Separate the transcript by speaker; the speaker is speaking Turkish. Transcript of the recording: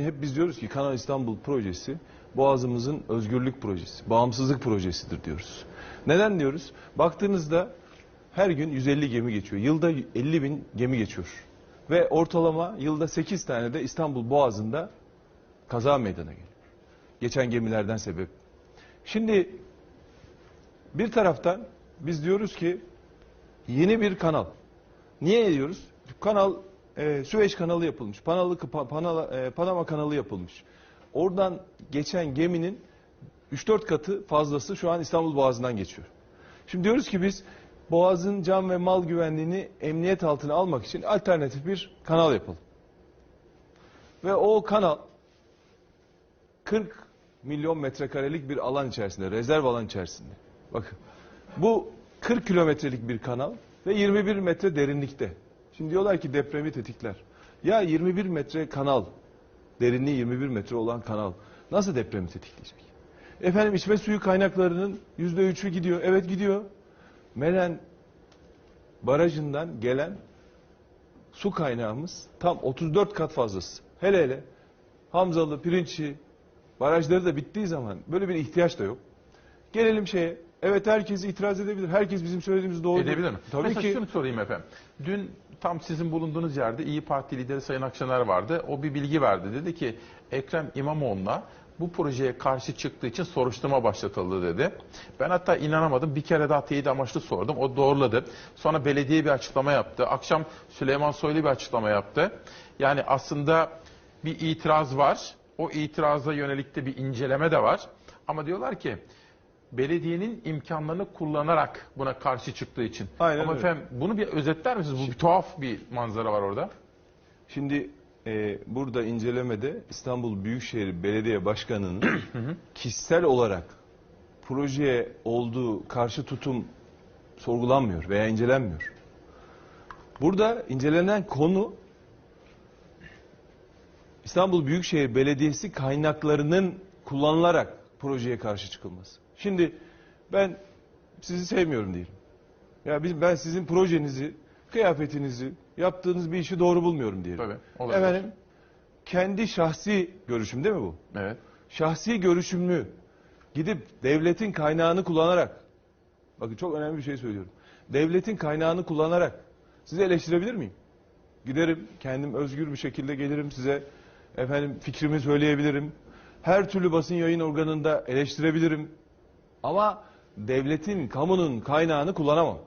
Speaker 1: Hep biz diyoruz ki Kanal İstanbul projesi Boğazımızın özgürlük projesi, bağımsızlık projesidir diyoruz. Neden diyoruz? Baktığınızda her gün 150 gemi geçiyor. Yılda 50 bin gemi geçiyor. Ve ortalama yılda 8 tane de İstanbul Boğazı'nda kaza meydana geliyor. Geçen gemilerden sebep. Şimdi bir taraftan biz diyoruz ki yeni bir kanal. Niye diyoruz? Kanal e, Süveyş kanalı yapılmış. Panalı, Pa- Panala- e, Panama kanalı yapılmış. Oradan geçen geminin 3-4 katı fazlası şu an İstanbul Boğazı'ndan geçiyor. Şimdi diyoruz ki biz Boğaz'ın can ve mal güvenliğini emniyet altına almak için alternatif bir kanal yapalım. Ve o kanal 40 milyon metrekarelik bir alan içerisinde, rezerv alan içerisinde. Bakın bu 40 kilometrelik bir kanal ve 21 metre derinlikte. Şimdi diyorlar ki depremi tetikler. Ya 21 metre kanal, derinliği 21 metre olan kanal nasıl depremi tetikleyecek? Efendim içme suyu kaynaklarının %3'ü gidiyor. Evet gidiyor. Melen barajından gelen su kaynağımız tam 34 kat fazlası. Hele hele Hamzalı, Pirinççi barajları da bittiği zaman böyle bir ihtiyaç da yok. Gelelim şeye. Evet herkes itiraz edebilir. Herkes bizim söylediğimiz doğru.
Speaker 2: Edebilir mi?
Speaker 1: Tabii
Speaker 2: Mesela
Speaker 1: ki.
Speaker 2: şunu sorayım efendim. Dün tam sizin bulunduğunuz yerde İyi Parti lideri Sayın Akşener vardı. O bir bilgi verdi. Dedi ki Ekrem İmamoğlu'na bu projeye karşı çıktığı için soruşturma başlatıldı dedi. Ben hatta inanamadım. Bir kere daha teyit amaçlı sordum. O doğruladı. Sonra belediye bir açıklama yaptı. Akşam Süleyman Soylu bir açıklama yaptı. Yani aslında bir itiraz var. O itiraza yönelik de bir inceleme de var. Ama diyorlar ki belediyenin imkanlarını kullanarak buna karşı çıktığı için.
Speaker 1: Aynen
Speaker 2: Ama
Speaker 1: öyle.
Speaker 2: efendim bunu bir özetler misiniz? Bu bir tuhaf bir manzara var orada.
Speaker 1: Şimdi e, burada incelemede İstanbul Büyükşehir Belediye Başkanı'nın kişisel olarak projeye olduğu karşı tutum sorgulanmıyor veya incelenmiyor. Burada incelenen konu İstanbul Büyükşehir Belediyesi kaynaklarının kullanılarak projeye karşı çıkılması. Şimdi ben sizi sevmiyorum diyelim. Ya biz ben sizin projenizi, kıyafetinizi, yaptığınız bir işi doğru bulmuyorum diyelim.
Speaker 2: Tabii, olabilir.
Speaker 1: Efendim kendi şahsi görüşüm değil mi bu?
Speaker 2: Evet.
Speaker 1: Şahsi görüşümlü gidip devletin kaynağını kullanarak bakın çok önemli bir şey söylüyorum. Devletin kaynağını kullanarak sizi eleştirebilir miyim? Giderim kendim özgür bir şekilde gelirim size efendim fikrimi söyleyebilirim. Her türlü basın yayın organında eleştirebilirim. Ama devletin, kamunun kaynağını kullanamam.